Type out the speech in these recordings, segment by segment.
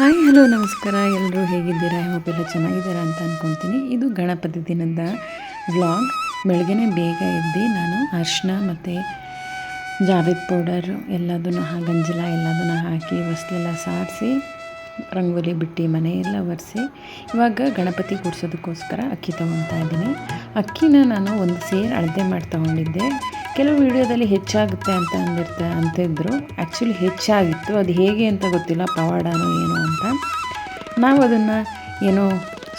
Hi, hello, ನಮಸ್ಕಾರ. ಎಲ್ಲರೂ ಹೇಗಿದ್ದೀರಾ? ಹೋಪ್ ಎಲ್ಲ ಚೆನ್ನಾಗಿದ್ದೀರಾ ಅಂತ ಅಂದ್ಕೊತೀನಿ ಇದು ಗಣಪತಿ ದಿನದ ವ್ಲಾಗ್. ಬೆಳಗ್ಗೆ ಬೇಗ ಎದ್ದು ನಾನು ಅರ್ಶಿನ ಮತ್ತು ಜಾವಿದ್ ಪೌಡರ್ ಎಲ್ಲದನ್ನು ಗಂಜಲ ಎಲ್ಲದನ್ನು ಹಾಕಿ, ಹೊಸ್ಲೆಲ್ಲ ಸಾರಿಸಿ, ರಂಗೋಲಿ ಬಿಟ್ಟು ಮನೆಯೆಲ್ಲ ಒರೆಸಿ, ಇವಾಗ ಗಣಪತಿ ಕೂಡಿಸೋದಕ್ಕೋಸ್ಕರ ಅಕ್ಕಿ ತೊಗೊತಾ ಇದ್ದೀನಿ. ಅಕ್ಕಿನ ನಾನು ಒಂದು ಸೇರು ಅಳತೆ ಮಾಡಿ ತೊಗೊಂಡಿದ್ದೆ. ಕೆಲವು ವಿಡಿಯೋದಲ್ಲಿ ಹೆಚ್ಚಾಗುತ್ತೆ ಅಂತ ಅಂದಿರ್ತ ಅಂತಿದ್ರು. ಆ್ಯಕ್ಚುಲಿ ಹೆಚ್ಚಾಗಿತ್ತು. ಅದು ಹೇಗೆ ಅಂತ ಗೊತ್ತಿಲ್ಲ. ಪವಾಡನೋ ಏನೋ ಅಂತ. ನಾವು ಅದನ್ನು ಏನೋ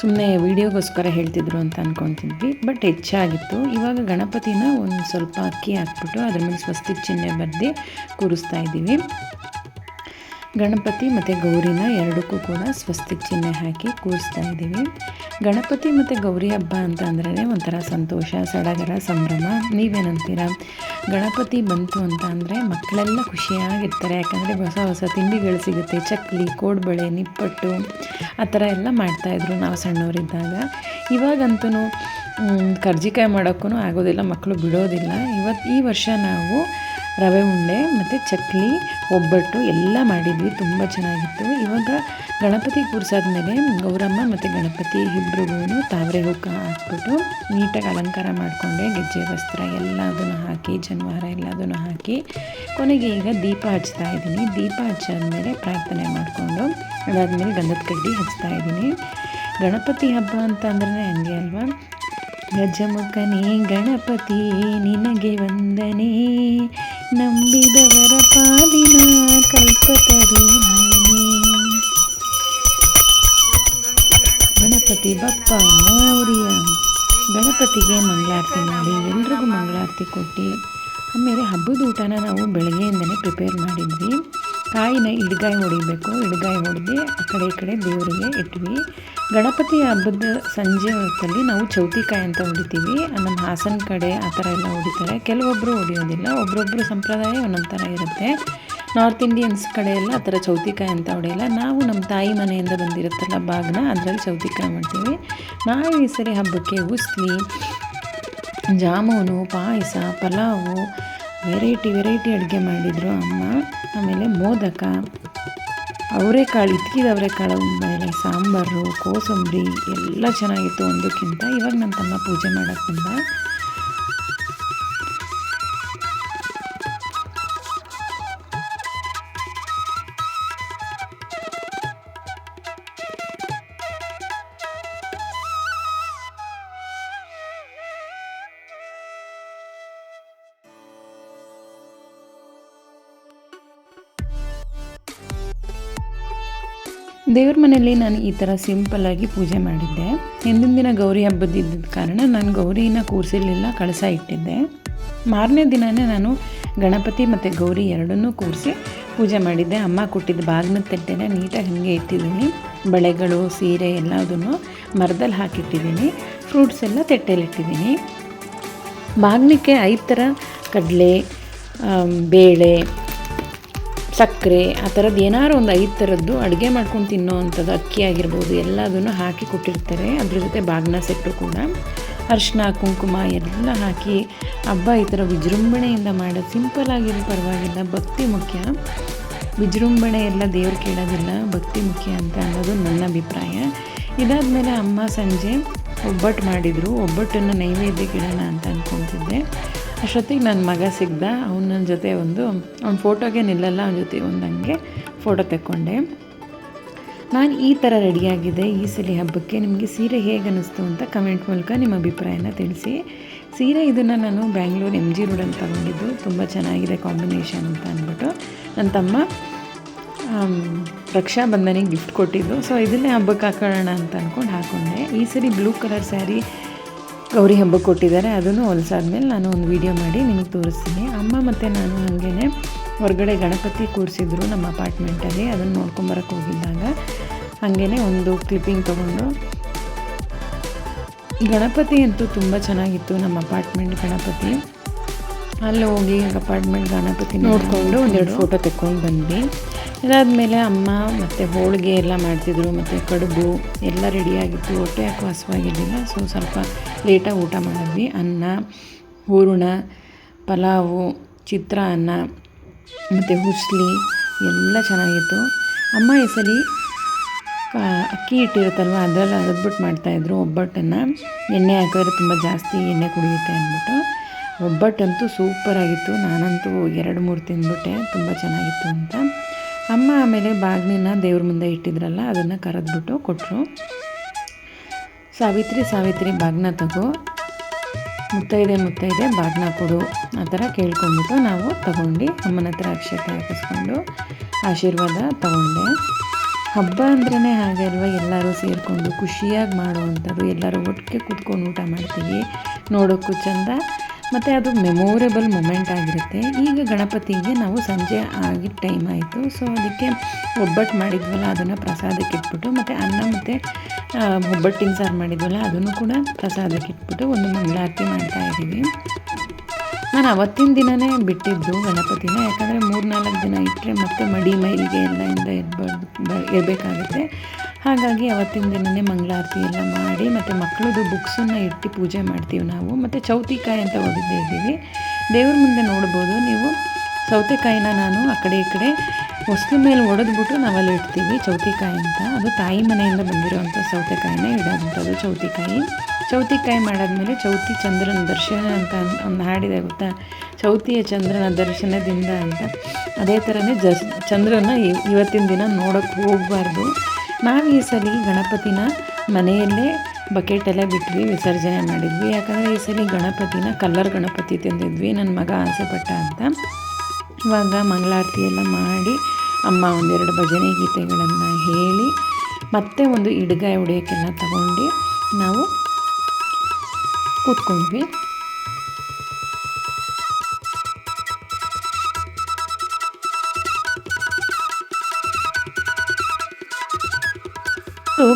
ಸುಮ್ಮನೆ ವೀಡಿಯೋಗೋಸ್ಕರ ಹೇಳ್ತಿದ್ರು ಅಂತ ಅಂದ್ಕೊತಿದ್ವಿ ಬಟ್ ಹೆಚ್ಚಾಗಿತ್ತು. ಇವಾಗ ಗಣಪತಿನ ಒಂದು ಸ್ವಲ್ಪ ಅಕ್ಕಿ ಹಾಕ್ಬಿಟ್ಟು ಅದ್ರ ಮೇಲೆ ಸ್ವಸ್ತಿ ಚಿಹ್ನೆ ಬರೆದು ಕೂರಿಸ್ತಾ ಇದ್ದೀವಿ. ಗಣಪತಿ ಮತ್ತು ಗೌರಿನ ಎರಡಕ್ಕೂ ಕೂಡ ಸ್ವಸ್ತಿ ಚಿಹ್ನೆ ಹಾಕಿ ಕೂರಿಸ್ತಾ ಇದ್ದೀವಿ. ಗಣಪತಿ ಮತ್ತು ಗೌರಿ ಹಬ್ಬ ಅಂತ ಅಂದ್ರೆ ಒಂಥರ ಸಂತೋಷ, ಸಡಗರ, ಸಂಭ್ರಮ. ನೀವೇನಂತೀರ? ಗಣಪತಿ ಬಂತು ಅಂತ ಅಂದರೆ ಮಕ್ಕಳೆಲ್ಲ ಖುಷಿಯಾಗಿರ್ತಾರೆ. ಯಾಕಂದರೆ ಹೊಸ ಹೊಸ ತಿಂಡಿಗಳು ಸಿಗುತ್ತೆ. ಚಕ್ಲಿ, ಕೋಡ್ಬಳೆ, ನಿಪ್ಪಟ್ಟು, ಆ ಥರ ಎಲ್ಲ ಮಾಡ್ತಾಯಿದ್ರು ನಾವು ಸಣ್ಣವರಿದ್ದಾಗ. ಇವಾಗಂತೂ ಕರ್ಜಿಕಾಯಿ ಮಾಡೋಕ್ಕೂ ಆಗೋದಿಲ್ಲ, ಮಕ್ಕಳು ಬಿಡೋದಿಲ್ಲ. ಇವತ್ತು ಈ ವರ್ಷ ನಾವು ರವೆ ಉಂಡೆ ಮತ್ತು ಚಕ್ಲಿ, ಒಬ್ಬಟ್ಟು ಎಲ್ಲ ಮಾಡಿದ್ವಿ. ತುಂಬ ಚೆನ್ನಾಗಿತ್ತು. ಇವಾಗ ಗಣಪತಿ ಕೂರಿಸಾದ್ಮೇಲೆ ಗೌರಮ್ಮ ಮತ್ತು ಗಣಪತಿ ಇಬ್ರಿಗೂ ತಾವರೆ ಹುಕ್ಕ ಹಾಕ್ಬಿಟ್ಟು ನೀಟಾಗಿ ಅಲಂಕಾರ ಮಾಡಿಕೊಂಡೆ. ಗೆಜ್ಜೆ, ವಸ್ತ್ರ ಎಲ್ಲದನ್ನು ಹಾಕಿ, ಜನವಾರ ಎಲ್ಲದನ್ನು ಹಾಕಿ. ಕೊನೆಗೆ ಈಗ ದೀಪ ಹಚ್ತಾ ಇದ್ದೀನಿ. ದೀಪ ಹಚ್ಚಾದ್ಮೇಲೆ ಪ್ರಾರ್ಥನೆ ಮಾಡಿಕೊಂಡು ಅದಾದಮೇಲೆ ಗಂಧದ ಕಡ್ಡಿ ಹಚ್ತಾ ಇದ್ದೀನಿ. ಗಣಪತಿ ಹಬ್ಬ ಅಂತ ಅಂದ್ರೆ ಹಂಗೆ ಅಲ್ವಾ? ಗಜಮುಖನೇ, ಗಣಪತಿ ನಿನಗೆ ವಂದನೆ. ನಂಬಿದವರ ಪಾಲಿನ ಕಲ್ಪತರು ಗಣಪತಿ ಬಪ್ಪ ಮೌರ್ಯ ಗಣಪತಿಗೆ ಮಂಗಳಾರತಿ ಮಾಡಿ, ಎಲ್ರಿಗೂ ಮಂಗಳಾರತಿ ಕೊಟ್ಟು, ಆಮೇಲೆ ಹಬ್ಬದ ಊಟನ ನಾವು ಬೆಳಗ್ಗೆಯಿಂದನೇ ಪ್ರಿಪೇರ್ ಮಾಡಿದ್ವಿ. ಕಾಯಿನ ಇಡ್ಗಾಯಿ ಹೊಡಿಬೇಕು. ಇಡ್ಗಾಯಿ ಹೊಡೆದು ಆ ಕಡೆ ಈ ಕಡೆ ದೇವರಿಗೆ ಇಟ್ವಿ. ಗಣಪತಿ ಹಬ್ಬದ ಸಂಜೆ ಹೊತ್ತಲ್ಲಿ ನಾವು ಚೌತಿಕಾಯಿ ಅಂತ ಹೊಡಿತೀವಿ. ನಮ್ಮ ಹಾಸನ ಕಡೆ ಆ ಥರ ಎಲ್ಲ ಹೊಡಿತಾರೆ. ಕೆಲವೊಬ್ಬರು ಹೊಡೆಯೋದಿಲ್ಲ. ಒಬ್ಬರೊಬ್ಬರು ಸಂಪ್ರದಾಯ ಒಂದೊಂದು ಥರ ಇರುತ್ತೆ. ನಾರ್ತ್ ಇಂಡಿಯನ್ಸ್ ಕಡೆ ಎಲ್ಲ ಆ ಥರ ಚೌತಿಕಾಯಿ ಅಂತ ಹೊಡೆಯಲ್ಲ. ನಾವು ನಮ್ಮ ತಾಯಿ ಮನೆಯಿಂದ ಬಂದಿರುತ್ತಲ್ಲ ಬಾಗ್ನ, ಅದರಲ್ಲಿ ಚೌತಿಕಾಯಿ ಮಾಡ್ತೀವಿ. ನಾವು ಈ ಸರಿ ಹಬ್ಬಕ್ಕೆ ಉಸ್ಲಿ ಜಾಮೂನು, ಪಾಯಸ, ಪಲಾವು ವೆರೈಟಿ ವೆರೈಟಿ ಅಡುಗೆ ಮಾಡಿದರು ಅಮ್ಮ. ಆಮೇಲೆ ಮೋದಕ. ಅವರೆಕಾಳು ಇದ್ಕಿದ ಅವರೆಕಾಳು ಮೇಲೆ ಸಾಂಬಾರು, ಕೋಸಂಬರಿ, ಎಲ್ಲ ಚೆನ್ನಾಗಿತ್ತು ಒಂದಕ್ಕಿಂತ. ಇವಾಗ ನನ್ನ ತಮ್ಮ ಪೂಜೆ ಮಾಡೋಕ್ಕೆ ದೇವ್ರ ಮನೆಯಲ್ಲಿ ನಾನು ಈ ಥರ ಸಿಂಪಲ್ಲಾಗಿ ಪೂಜೆ ಮಾಡಿದ್ದೆ. ಹಿಂದಿನ ದಿನ ಗೌರಿ ಹಬ್ಬದಿದ್ದ ಕಾರಣ ನಾನು ಗೌರಿನ ಕೂರಿಸಿರಲಿಲ್ಲ, ಕಳಸ ಇಟ್ಟಿದ್ದೆ. ಮಾರನೇ ದಿನವೇ ನಾನು ಗಣಪತಿ ಮತ್ತು ಗೌರಿ ಎರಡನ್ನೂ ಕೂರಿಸಿ ಪೂಜೆ ಮಾಡಿದ್ದೆ. ಅಮ್ಮ ಕೊಟ್ಟಿದ್ದ ಬಾಗಿನ ತಟ್ಟೆನ ನೀಟಾಗಿ ಹಾಗೆ ಇಟ್ಟಿದ್ದೀನಿ. ಬಳೆಗಳು, ಸೀರೆ ಎಲ್ಲದನ್ನು ಮರದಲ್ಲಿ ಹಾಕಿಟ್ಟಿದ್ದೀನಿ. ಫ್ರೂಟ್ಸ್ ಎಲ್ಲ ತಟ್ಟೆಯಲ್ಲಿಟ್ಟಿದ್ದೀನಿ ಬಾಗಿನಕ್ಕೆ ಐದು ಥರ ಕಡಲೆ ಬೇಳೆ ಸಕ್ಕರೆ, ಆ ಥರದ್ದು ಏನಾರು ಒಂದು ಐದು ಥರದ್ದು ಅಡುಗೆ ಮಾಡ್ಕೊಂಡು ತಿನ್ನೋ ಅಂಥದ್ದು ಅಕ್ಕಿ ಆಗಿರ್ಬೋದು, ಎಲ್ಲದನ್ನು ಹಾಕಿ ಕೊಟ್ಟಿರ್ತಾರೆ. ಅದ್ರ ಜೊತೆ ಬಾಗ್ನ ಸೆಟ್ಟು ಕೂಡ. ಅರಿಶಿನ ಕುಂಕುಮ ಎಲ್ಲ ಹಾಕಿ ಹಬ್ಬ ಈ ಥರ ವಿಜೃಂಭಣೆಯಿಂದ ಮಾಡೋದು ಸಿಂಪಲ್ ಆಗಿರೋ ಪರವಾಗಿಲ್ಲ, ಭಕ್ತಿ ಮುಖ್ಯ. ವಿಜೃಂಭಣೆ ಎಲ್ಲ ದೇವ್ರು ಕೇಳೋದಿಲ್ಲ, ಭಕ್ತಿ ಮುಖ್ಯ ಅಂತ ಅನ್ನೋದು ನನ್ನ ಅಭಿಪ್ರಾಯ. ಇದಾದಮೇಲೆ ಅಮ್ಮ ಸಂಜೆ ಒಬ್ಬಟ್ಟು ಮಾಡಿದರು. ಒಬ್ಬಟ್ಟನ್ನು ನೈವೇದ್ಯಕ್ಕೆ ಇಡೋಣ ಅಂತ ಅಂದ್ಕೊತಿದ್ದೆ ಅಷ್ಟೊತ್ತಿಗೆ ನನ್ನ ಮಗ ಸಿಗ್ದ. ಅವನ ನನ್ನ ಜೊತೆ ಒಂದು, ಅವ್ನ ಫೋಟೋಗೆ ನಿಲ್ಲಲ್ಲ, ಅವನ ಜೊತೆ ಒಂದು ಹಂಗೆ ಫೋಟೋ ತೆಕ್ಕೊಂಡೆ. ನಾನು ಈ ಥರ ರೆಡಿಯಾಗಿದೆ ಈ ಸಲ ಹಬ್ಬಕ್ಕೆ. ನಿಮಗೆ ಸೀರೆ ಹೇಗೆ ಅನ್ನಿಸ್ತು ಅಂತ ಕಮೆಂಟ್ ಮೂಲಕ ನಿಮ್ಮ ಅಭಿಪ್ರಾಯನ ತಿಳಿಸಿ. ಸೀರೆ ಇದನ್ನು ನಾನು ಬ್ಯಾಂಗ್ಳೂರು ಎಂ ಜಿ ರೋಡಲ್ಲಿ ತೊಗೊಂಡಿದ್ದು. ತುಂಬ ಚೆನ್ನಾಗಿದೆ ಕಾಂಬಿನೇಷನ್ ಅಂತ ಅಂದ್ಬಿಟ್ಟು. ನನ್ನ ತಮ್ಮ ರಕ್ಷಾ ರಕ್ಷಾಬಂಧನಿಗೆ ಗಿಫ್ಟ್ ಕೊಟ್ಟಿದ್ದು. ಸೊ ಇದನ್ನೇ ಹಬ್ಬಕ್ಕೆ ಹಾಕೋಣ ಅಂತ ಅಂದ್ಕೊಂಡು ಹಾಕ್ಕೊಂಡೆ ಈ ಸರಿ ಬ್ಲೂ ಕಲರ್ ಸ್ಯಾರಿ ಗೌರಿ ಹಬ್ಬಕ್ಕೆ ಕೊಟ್ಟಿದ್ದಾರೆ ಅದನ್ನು ಹೊಲ್ಸಾದ್ಮೇಲೆ ನಾನು ಒಂದು ವೀಡಿಯೋ ಮಾಡಿ ನಿಮಗೆ ತೋರಿಸ್ತೀನಿ. ಅಮ್ಮ ಮತ್ತು ನಾನು ಹಾಗೇ ಹೊರಗಡೆ ಗಣಪತಿ ಕೂರಿಸಿದ್ರು ನಮ್ಮ ಅಪಾರ್ಟ್ಮೆಂಟಲ್ಲಿ ಅದನ್ನು ನೋಡ್ಕೊಂಬರಕ್ಕೆ ಹೋಗಿದ್ದಾಗ ಹಾಗೇ ಒಂದು ಕ್ಲಿಪ್ಪಿಂಗ್ ತೊಗೊಂಡು. ಗಣಪತಿ ಅಂತೂ ತುಂಬ ಚೆನ್ನಾಗಿತ್ತು ನಮ್ಮ ಅಪಾರ್ಟ್ಮೆಂಟ್ ಗಣಪತಿ. ಅಲ್ಲಿ ಹೋಗಿ ಅಪಾರ್ಟ್ಮೆಂಟ್ ಗಣಪತಿ ನೋಡಿಕೊಂಡು ಒಂದೆರಡು ಫೋಟೋ ತೆಕ್ಕೊಂಡು ಬಂದ್ವಿ. ಇದಾದಮೇಲೆ ಅಮ್ಮ ಮತ್ತು ಹೋಳಿಗೆ ಎಲ್ಲ ಮಾಡ್ತಿದ್ರು, ಮತ್ತು ಕಡುಬು ಎಲ್ಲ ರೆಡಿಯಾಗಿತ್ತು ಹೊಟ್ಟೆ ಯಾಕೋ ಹಸುವಾಗಿದ್ದಿಲ್ಲ ಸೊ ಸ್ವಲ್ಪ ಲೇಟಾಗಿ ಊಟ ಮಾಡಿದ್ವಿ. ಅನ್ನ, ಹೂರಣ, ಪಲಾವು, ಚಿತ್ರಾನ್ನ, ಮತ್ತು ಹುಸ್ಲಿ ಎಲ್ಲ ಚೆನ್ನಾಗಿತ್ತು. ಅಮ್ಮ ಈ ಸಲ ಅಕ್ಕಿ ಇಟ್ಟಿರುತ್ತಲ್ವ ಅದರಲ್ಲಿ ಅರದ್ಬಿಟ್ಟು ಮಾಡ್ತಾಯಿದ್ರು. ಒಬ್ಬಟ್ಟನ್ನು ಎಣ್ಣೆ ಹಾಕಿದ್ರೆ ತುಂಬ ಜಾಸ್ತಿ ಎಣ್ಣೆ ಕುಡಿಯುತ್ತೆ ಅಂದ್ಬಿಟ್ಟು. ಒಬ್ಬಟ್ಟಂತೂ ಸೂಪರಾಗಿತ್ತು ನಾನಂತೂ ಎರಡು ಮೂರು ತಿಂದ್ಬಿಟ್ಟೆ. ತುಂಬ ಚೆನ್ನಾಗಿತ್ತು ಅಂತ. ಅಮ್ಮ ಆಮೇಲೆ ಬಾಗಿನ ದೇವ್ರ ಮುಂದೆ ಇಟ್ಟಿದ್ರಲ್ಲ, ಅದನ್ನು ಕರೆದ್ಬಿಟ್ಟು ಕೊಟ್ಟರು ಸಾವಿತ್ರಿ ಸಾವಿತ್ರಿ, ಬಾಗ್ನ ತಗೋ. ಮುತ್ತೈದೆ ಮುತ್ತೈದೆ, ಬಾಗ್ನ ಕೊಡು. ಆ ಥರ ಕೇಳ್ಕೊಂಬಿಟ್ಟು ನಾವು ತಗೊಂಡು ಅಮ್ಮನ ಹತ್ರ ಅಕ್ಷತೆ ಹಾಕಿಸ್ಕೊಂಡು ಆಶೀರ್ವಾದ ತಗೊಂಡೆ. ಹಬ್ಬ ಅಂದ್ರೇ ಹಾಗೆ ಅಲ್ವಾ, ಎಲ್ಲರೂ ಸೇರಿಕೊಂಡು ಖುಷಿಯಾಗಿ ಮಾಡುವಂಥದ್ದು. ಎಲ್ಲರೂ ಒಟ್ಟಿಗೆ ಕೂತ್ಕೊಂಡು ಊಟ ಮಾಡ್ತೀವಿ. ನೋಡೋಕ್ಕೂ ಚೆಂದ. ಮತ್ತು ಅದು ಮೆಮೊರೇಬಲ್ ಮೂಮೆಂಟ್ ಆಗಿರುತ್ತೆ. ಈಗ ಗಣಪತಿಗೆ ನಾವು ಸಂಜೆ ಆಗಿದ್ದ ಟೈಮ್ ಆಯಿತು. ಸೊ ಅದಕ್ಕೆ ಒಬ್ಬಟ್ಟು ಮಾಡಿದ್ವಲ್ಲ, ಅದನ್ನು ಪ್ರಸಾದಕ್ಕೆ ಇಟ್ಬಿಟ್ಟು, ಮತ್ತು ಅನ್ನ ಮತ್ತು ಒಬ್ಬಟ್ಟಿನ ಸಾರು ಮಾಡಿದ್ವಲ್ಲ, ಅದನ್ನು ಕೂಡ ಪ್ರಸಾದಕ್ಕೆ ಇಟ್ಬಿಟ್ಟು ಒಂದು ಮಂಗಳಾರತಿ ಮಾಡ್ತಾ ಇದ್ದೀವಿ. ನಾನು ಅವತ್ತಿನ ದಿನವೇ ಬಿಟ್ಟಿದ್ದು ಗಣಪತಿನ, ಯಾಕಂದರೆ ಮೂರು ನಾಲ್ಕು ದಿನ ಇಟ್ಟರೆ ಮತ್ತೆ ಮಡಿ ಮೈಲಿಗೆ ಎಲ್ಲ ಇಂದ ಇರ್ಬಾರ್ದು ಇರಬೇಕಾಗುತ್ತೆ ಹಾಗಾಗಿ ಅವತ್ತಿನ ದಿನವೇ ಮಂಗಳಾರತಿ ಎಲ್ಲ ಮಾಡಿ ಮತ್ತು ಮಕ್ಕಳದು ಬುಕ್ಸನ್ನು ಇಟ್ಟು ಪೂಜೆ ಮಾಡ್ತೀವಿ ನಾವು. ಮತ್ತು ಚೌತಿಕಾಯಿ ಅಂತ ಓದಿದ್ದೇ ಇದ್ದೀವಿ. ದೇವ್ರ ಮುಂದೆ ನೋಡ್ಬೋದು ನೀವು. ಸೌತೆಕಾಯಿನ ನಾನು ಆ ಕಡೆ ಈ ಕಡೆ ಹೊಸ್ಲು ಮೇಲೆ ಒಡೆದ್ಬಿಟ್ಟು ನಾವಲ್ಲಿ ಇಡ್ತೀವಿ ಚೌತಿಕಾಯಿ ಅಂತ. ಅದು ತಾಯಿ ಮನೆಯಿಂದ ಬಂದಿರುವಂಥ ಸೌತೆಕಾಯಿನ ಇಡೋವಂಥದ್ದು ಚೌತಿಕಾಯಿ. ಚೌತಿಕಾಯಿ ಮಾಡಾದಮೇಲೆ ಚೌತಿ ಚಂದ್ರನ ದರ್ಶನ ಅಂತ ಒಂದು ಹಾಡಿದೆ ಗೊತ್ತಾ? ಚೌತಿಯ ಚಂದ್ರನ ದರ್ಶನದಿಂದ ಅಂತ. ಅದೇ ಥರನೇ ಜಸ್, ಚಂದ್ರನ ಇವ್- ಇವತ್ತಿನ ದಿನ ನೋಡೋಕ್ಕೆ ಹೋಗಬಾರ್ದು. ನಾವು ಈ ಸಲ ಗಣಪತಿನ ಮನೆಯಲ್ಲೇ ಬಕೆಟೆಲ್ಲ ಬಿಟ್ವಿ, ವಿಸರ್ಜನೆ ಮಾಡಿದ್ವಿ. ಯಾಕಂದರೆ ಈ ಸಲ ಗಣಪತಿನ ಕಲ್ಲರ್ ಗಣಪತಿ ತಂದಿದ್ವಿ ನನ್ನ ಮಗ ಆಸೆಪಟ್ಟ ಅಂತ. ಇವಾಗ ಮಂಗಳಾರತಿ ಎಲ್ಲ ಮಾಡಿ ಅಮ್ಮ ಒಂದೆರಡು ಭಜನೆ ಗೀತೆಗಳನ್ನು ಹೇಳಿ, ಮತ್ತೆ ಒಂದು ಇಡ್ಗಾಯಿ ಹೊಡೆಯೋಕ್ಕೆಲ್ಲ ತಗೊಂಡು ನಾವು ಕೂತ್ಕೊಂಡ್ವಿ.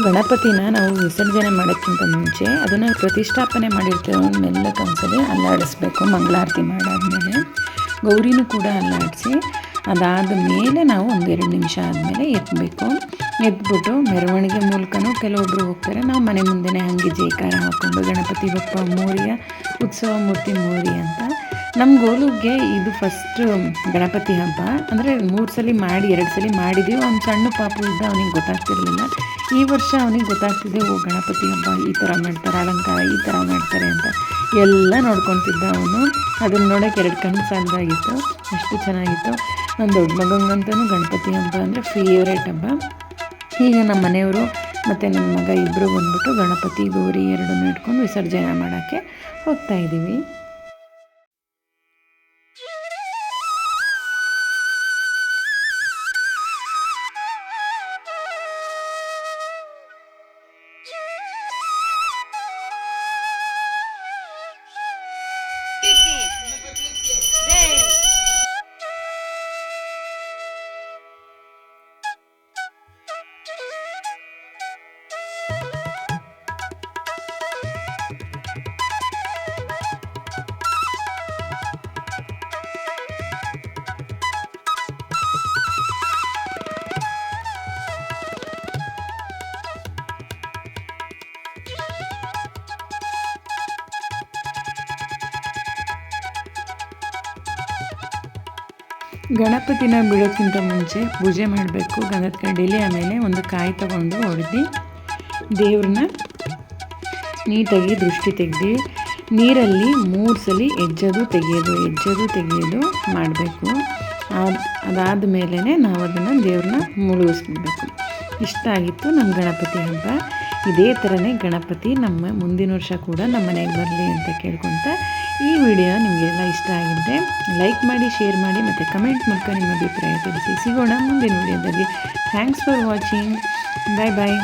ಗಣಪತಿನ ನಾವು ವಿಸರ್ಜನೆ ಮಾಡೋಕ್ಕಿಂತ ಮುಂಚೆ ಅದನ್ನು ಪ್ರತಿಷ್ಠಾಪನೆ ಮಾಡಿರ್ತೇವೆ ಮೆಲ್ಲಕ್ಕೆ ಒಂದ್ಸಲಿ ಅಲ್ಲಾಡಿಸ್ಬೇಕು, ಮಂಗಳಾರತಿ ಮಾಡಾದ್ಮೇಲೆ. ಗೌರಿನೂ ಕೂಡ ಅಲ್ಲಾಡಿಸಿ ಅದಾದ ಮೇಲೆ ನಾವು ಒಂದೆರಡು ನಿಮಿಷ ಆದಮೇಲೆ ಎತ್ತಬೇಕು ಎತ್ಬಿಟ್ಟು ಮೆರವಣಿಗೆ ಮೂಲಕನೂ ಕೆಲವೊಬ್ಬರು ಹೋಗ್ತಾರೆ. ನಾವು ಮನೆ ಮುಂದೆನೇ ಹಂಗೆ ಜೈಕಾರ ಹಾಕ್ಕೊಂಡು ಗಣಪತಿ ಬಪ್ಪ ಮೋರಿಯ ಉತ್ಸವ, ಮೂರ್ತಿ ಮೋರಿ ಅಂತ. ನಮ್ಮ ಗೋಲುಗೆ ಇದು ಫಸ್ಟ್ ಗಣಪತಿ ಹಬ್ಬ. ಅಂದರೆ ಮೂರು ಸಲ ಮಾಡಿ, ಎರಡು ಸಲ ಮಾಡಿದ್ದೀವಿ ಅವ್ನು ಸಣ್ಣ ಪಾಪು ಇದ್ದ ಅವನಿಗೆ ಗೊತ್ತಾಗ್ತಿರ್ಲಿಲ್ಲ. ಈ ವರ್ಷ ಅವನಿಗೆ ಗೊತ್ತಾಗ್ತಿದೆ, ಓ ಗಣಪತಿ ಹಬ್ಬ ಈ ಥರ ಮಾಡ್ತಾರೆ, ಅಲಂಕಾರ ಈ ಥರ ಮಾಡ್ತಾರೆ ಅಂತ. ಎಲ್ಲ ನೋಡ್ಕೊತಿದ್ದ ಅವನು. ಅದನ್ನು ನೋಡೋಕೆ ಎರಡು ಕಣ್ಣು ಸಾಲದಾಗಿತ್ತು ಅಷ್ಟು ಚೆನ್ನಾಗಿತ್ತು. ನನ್ನ ದೊಡ್ಡ ಮಗಂಗಂತೂ ಗಣಪತಿ ಹಬ್ಬ ಅಂದರೆ ಫೇವ್ರೇಟ್ ಹಬ್ಬ. ಈಗ ನಮ್ಮ ಮನೆಯವರು ಮತ್ತು ನನ್ನ ಮಗ ಇಬ್ಬರು ಬಂದ್ಬಿಟ್ಟು ಗಣಪತಿ ಗೌರಿ ಎರಡನ್ನೂ ಇಟ್ಕೊಂಡು ವಿಸರ್ಜನೆ ಮಾಡೋಕ್ಕೆ ಹೋಗ್ತಾ ಗಣಪತಿನ ಬಿಡೋಕ್ಕಿಂತ ಮುಂಚೆ ಪೂಜೆ ಮಾಡಬೇಕು. ಗಂಧದ ಕಡ್ಡಿಲಿ ಆಮೇಲೆ ಒಂದು ಕಾಯಿ ತಗೊಂಡು ಹೊಡೆದು ದೇವ್ರನ್ನ ನೀಟಾಗಿ ದೃಷ್ಟಿ ತೆಗೆದು ನೀರಲ್ಲಿ ಮೂರು ಸಲ ಹೆಜ್ಜೋದು ತೆಗೆಯೋದು ಹೆಜ್ಜೋದು ತೆಗೆಯೋದು ಮಾಡಬೇಕು. ಅದಾದ ಮೇಲೇ ನಾವು ಅದನ್ನು ದೇವ್ರನ್ನ ಮುಳುಗಿಸ್ಬಿಡ್ಬೇಕು. ಇಷ್ಟ ಆಗಿತ್ತು ನಮ್ಮ ಗಣಪತಿ ಹಬ್ಬ. ಇದೇ ಥರನೇ ಗಣಪತಿ ನಮ್ಮ ಮುಂದಿನ ವರ್ಷ ಕೂಡ ನಮ್ಮ ಮನೆಗೆ ಬರಲಿ ಅಂತ ಕೇಳ್ಕೊತ ಈ ವಿಡಿಯೋ ನಿಮಗೆಲ್ಲ ಇಷ್ಟ ಆಗಿದ್ದರೆ ಲೈಕ್ ಮಾಡಿ ಶೇರ್ ಮಾಡಿ ಮತ್ತು ಕಮೆಂಟ್ ಮೂಲಕ ನಿಮ್ಮ ಅಭಿಪ್ರಾಯ ತಿಳಿಸಿ. ಸಿಗೋಣ ಮುಂದಿನ ವಿಡಿಯೋದಲ್ಲಿ. Thanks for watching bye bye